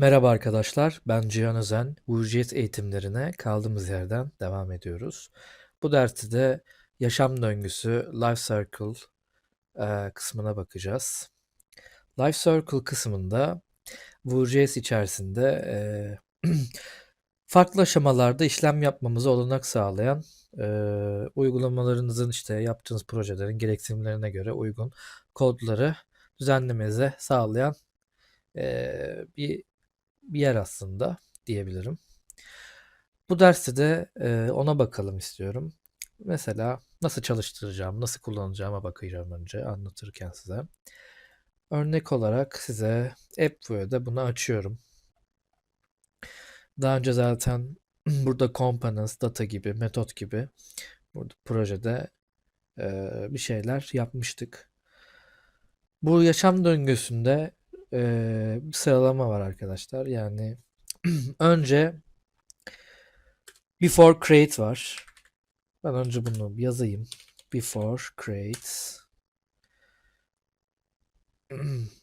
Merhaba arkadaşlar, ben Cihan Özen. Vurciyet eğitimlerine kaldığımız yerden devam ediyoruz. Bu derste de yaşam döngüsü, life circle e, kısmına bakacağız. Life circle kısmında Vue.js içerisinde e, farklı aşamalarda işlem yapmamızı olanak sağlayan e, uygulamalarınızın işte yaptığınız projelerin gereksinimlerine göre uygun kodları düzenlemenize sağlayan e, bir bir yer aslında diyebilirim. Bu derste de ona bakalım istiyorum. Mesela nasıl çalıştıracağım, nasıl kullanacağıma bakacağım önce anlatırken size. Örnek olarak size AppView'da bunu açıyorum. Daha önce zaten burada components, data gibi, metot gibi burada projede bir şeyler yapmıştık. Bu yaşam döngüsünde e, bir sıralama var arkadaşlar. Yani önce before create var. Ben önce bunu yazayım. Before create.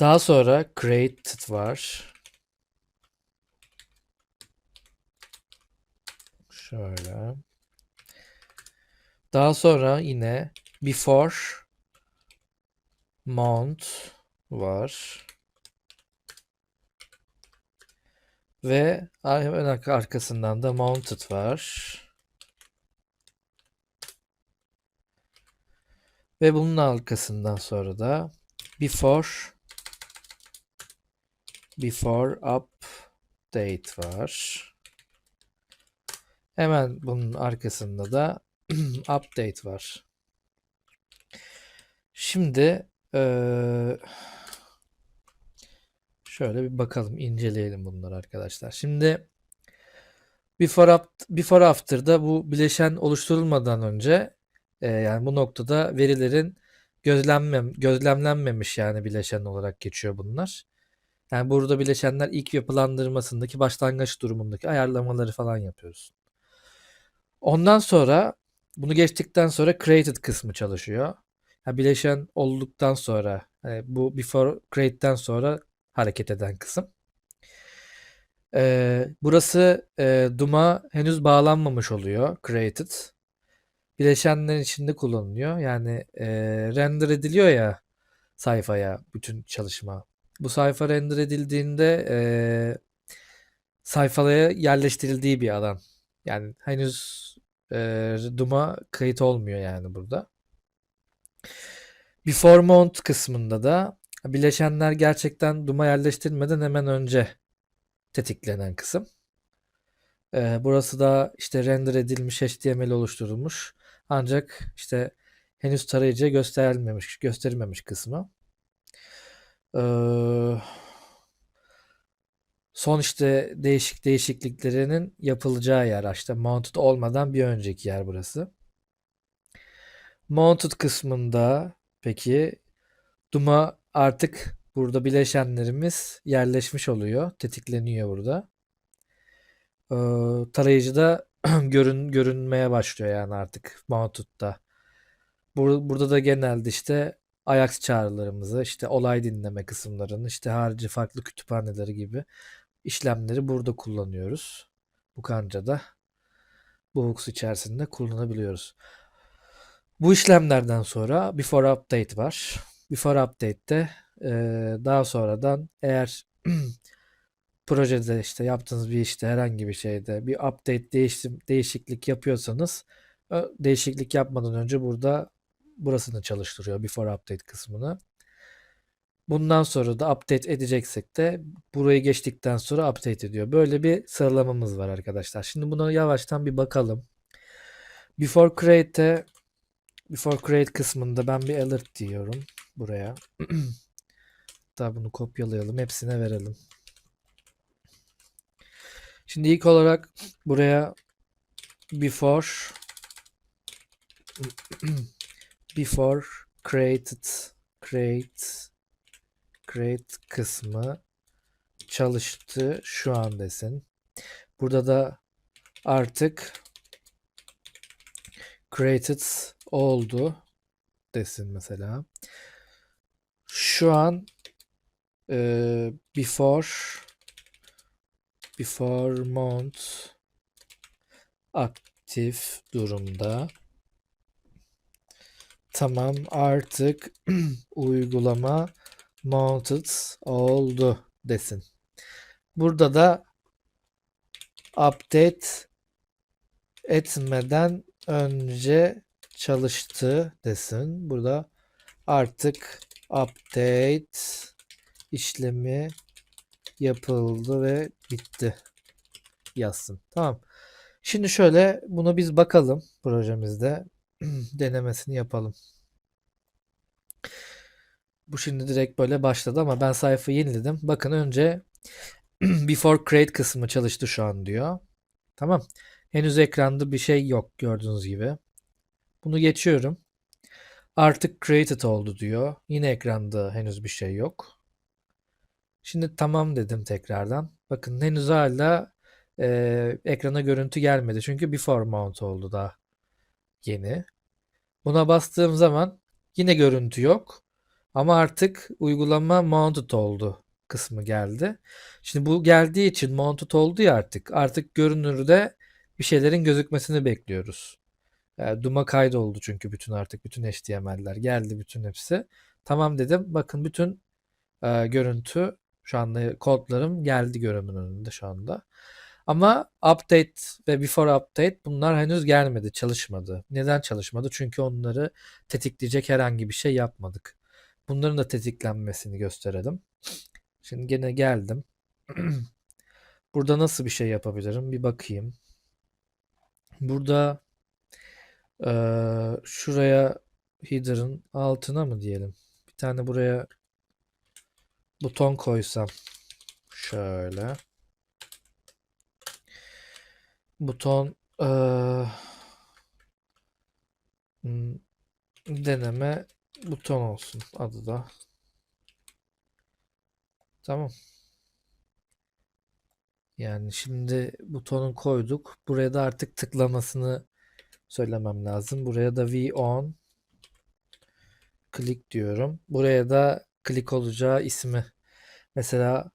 Daha sonra created var. Şöyle. Daha sonra yine before mount var. Ve hemen arkasından da mounted var. Ve bunun arkasından sonra da before before update var. Hemen bunun arkasında da update var. Şimdi eee, şöyle bir bakalım, inceleyelim bunları arkadaşlar. Şimdi before, aft- before after'da bu bileşen oluşturulmadan önce e, yani bu noktada verilerin gözlemlem gözlemlenmemiş yani bileşen olarak geçiyor bunlar. Yani burada bileşenler ilk yapılandırmasındaki başlangıç durumundaki ayarlamaları falan yapıyoruz. Ondan sonra bunu geçtikten sonra created kısmı çalışıyor. Bileşen olduktan sonra hani bu before create'den sonra hareket eden kısım. Ee, burası e, DOM'a henüz bağlanmamış oluyor created. Bileşenlerin içinde kullanılıyor. Yani e, render ediliyor ya sayfaya bütün çalışma. Bu sayfa render edildiğinde e, sayfaya yerleştirildiği bir alan. Yani henüz e, DOM'a kayıt olmuyor yani burada. Before mount kısmında da bileşenler gerçekten DOM'a yerleştirilmeden hemen önce tetiklenen kısım. Ee, burası da işte render edilmiş HTML oluşturulmuş. Ancak işte henüz tarayıcıya gösterilmemiş, gösterilmemiş kısmı. Ee, son işte değişik değişikliklerinin yapılacağı yer işte mounted olmadan bir önceki yer burası. Mounted kısmında peki DOM'a artık burada bileşenlerimiz yerleşmiş oluyor. Tetikleniyor burada. Ee, tarayıcıda görün, görünmeye başlıyor yani artık Mounted'da. Bur burada da genelde işte Ajax çağrılarımızı, işte olay dinleme kısımlarını, işte harici farklı kütüphaneleri gibi işlemleri burada kullanıyoruz. Bu kancada bu hooks içerisinde kullanabiliyoruz. Bu işlemlerden sonra before update var. Before update'te e, daha sonradan eğer projede işte yaptığınız bir işte herhangi bir şeyde bir update değişim, değişiklik yapıyorsanız değişiklik yapmadan önce burada burasını çalıştırıyor before update kısmını. Bundan sonra da update edeceksek de burayı geçtikten sonra update ediyor. Böyle bir sıralamamız var arkadaşlar. Şimdi buna yavaştan bir bakalım. Before create'e before create kısmında ben bir alert diyorum buraya. Hatta bunu kopyalayalım. Hepsine verelim. Şimdi ilk olarak buraya before before created create create kısmı çalıştı şu an desin. Burada da artık created oldu desin mesela. Şu an e, before before mount aktif durumda. Tamam artık uygulama mounted oldu desin. Burada da update etmeden önce çalıştı desin. Burada artık update işlemi yapıldı ve bitti yazsın. Tamam. Şimdi şöyle bunu biz bakalım projemizde denemesini yapalım. Bu şimdi direkt böyle başladı ama ben sayfayı yeniledim. Bakın önce before create kısmı çalıştı şu an diyor. Tamam. Henüz ekranda bir şey yok gördüğünüz gibi. Bunu geçiyorum. Artık created oldu diyor. Yine ekranda henüz bir şey yok. Şimdi tamam dedim tekrardan. Bakın henüz hala e, ekrana görüntü gelmedi. Çünkü before mount oldu daha yeni. Buna bastığım zaman yine görüntü yok. Ama artık uygulama mounted oldu kısmı geldi. Şimdi bu geldiği için mounted oldu ya artık. Artık görünürde bir şeylerin gözükmesini bekliyoruz. E, Doom'a kaydoldu çünkü bütün artık bütün HTML'ler geldi bütün hepsi. Tamam dedim. Bakın bütün e, görüntü şu anda kodlarım geldi görünümün önünde şu anda. Ama update ve before update bunlar henüz gelmedi, çalışmadı. Neden çalışmadı? Çünkü onları tetikleyecek herhangi bir şey yapmadık. Bunların da tetiklenmesini gösterelim. Şimdi gene geldim. Burada nasıl bir şey yapabilirim? Bir bakayım. Burada eee, şuraya header'ın altına mı diyelim? Bir tane buraya buton koysam. Şöyle. Buton hmm, deneme buton olsun adı da. Tamam. Yani şimdi butonu koyduk. Buraya da artık tıklamasını söylemem lazım. Buraya da V on click diyorum. Buraya da click olacağı ismi. Mesela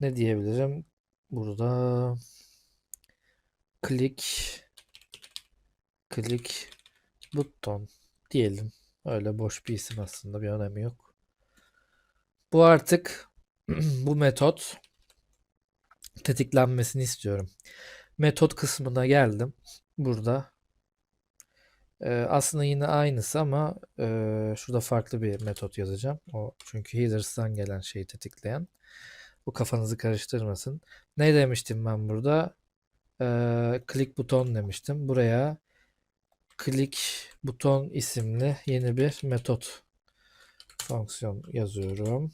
ne diyebilirim? Burada click click button diyelim. Öyle boş bir isim aslında bir önemi yok. Bu artık bu metot tetiklenmesini istiyorum. Metot kısmına geldim. Burada Ee, aslında yine aynısı ama e, şurada farklı bir metot yazacağım. O çünkü headers'tan gelen şeyi tetikleyen. Bu kafanızı karıştırmasın. Ne demiştim ben burada? Ee, click buton demiştim. Buraya click buton isimli yeni bir metot fonksiyon yazıyorum.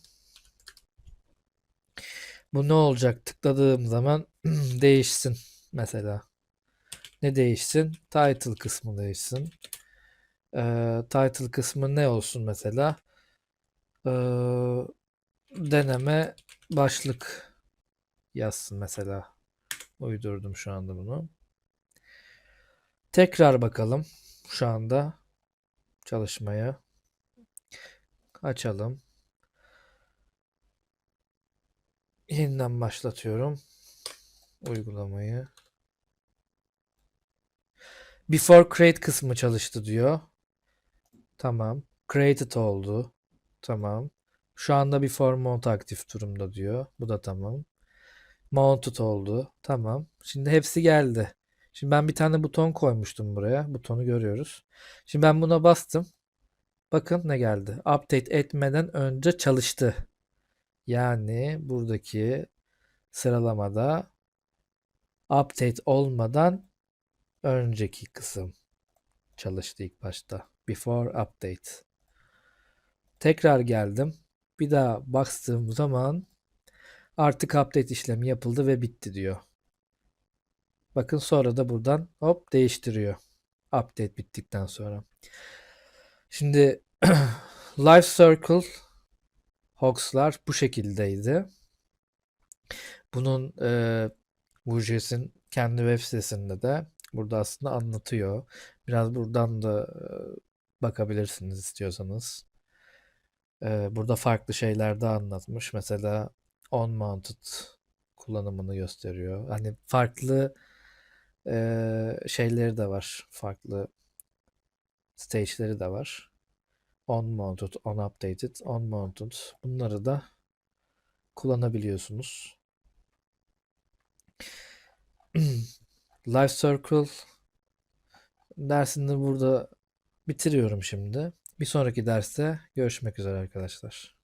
Bu ne olacak? Tıkladığım zaman değişsin mesela. Ne değişsin? Title kısmı değişsin. Ee, title kısmı ne olsun mesela? Ee, deneme başlık yazsın mesela. Uydurdum şu anda bunu. Tekrar bakalım şu anda çalışmaya. Açalım. Yeniden başlatıyorum uygulamayı. Before create kısmı çalıştı diyor. Tamam. Created oldu. Tamam. Şu anda before mount aktif durumda diyor. Bu da tamam. Mounted oldu. Tamam. Şimdi hepsi geldi. Şimdi ben bir tane buton koymuştum buraya. Butonu görüyoruz. Şimdi ben buna bastım. Bakın ne geldi. Update etmeden önce çalıştı. Yani buradaki sıralamada update olmadan önceki kısım çalıştı ilk başta. Before update. Tekrar geldim. Bir daha bastığım zaman artık update işlemi yapıldı ve bitti diyor. Bakın sonra da buradan hop değiştiriyor. Update bittikten sonra. Şimdi Life Circle Hoax'lar bu şekildeydi. Bunun e, Vujes'in kendi web sitesinde de burada aslında anlatıyor. Biraz buradan da e, bakabilirsiniz istiyorsanız. Ee, burada farklı şeyler de anlatmış. Mesela on-mounted kullanımını gösteriyor. Hani farklı eee, şeyleri de var. Farklı stage'leri de var. On-mounted, on-updated, on-mounted. Bunları da kullanabiliyorsunuz. Life Circle dersini burada bitiriyorum şimdi. Bir sonraki derste görüşmek üzere arkadaşlar.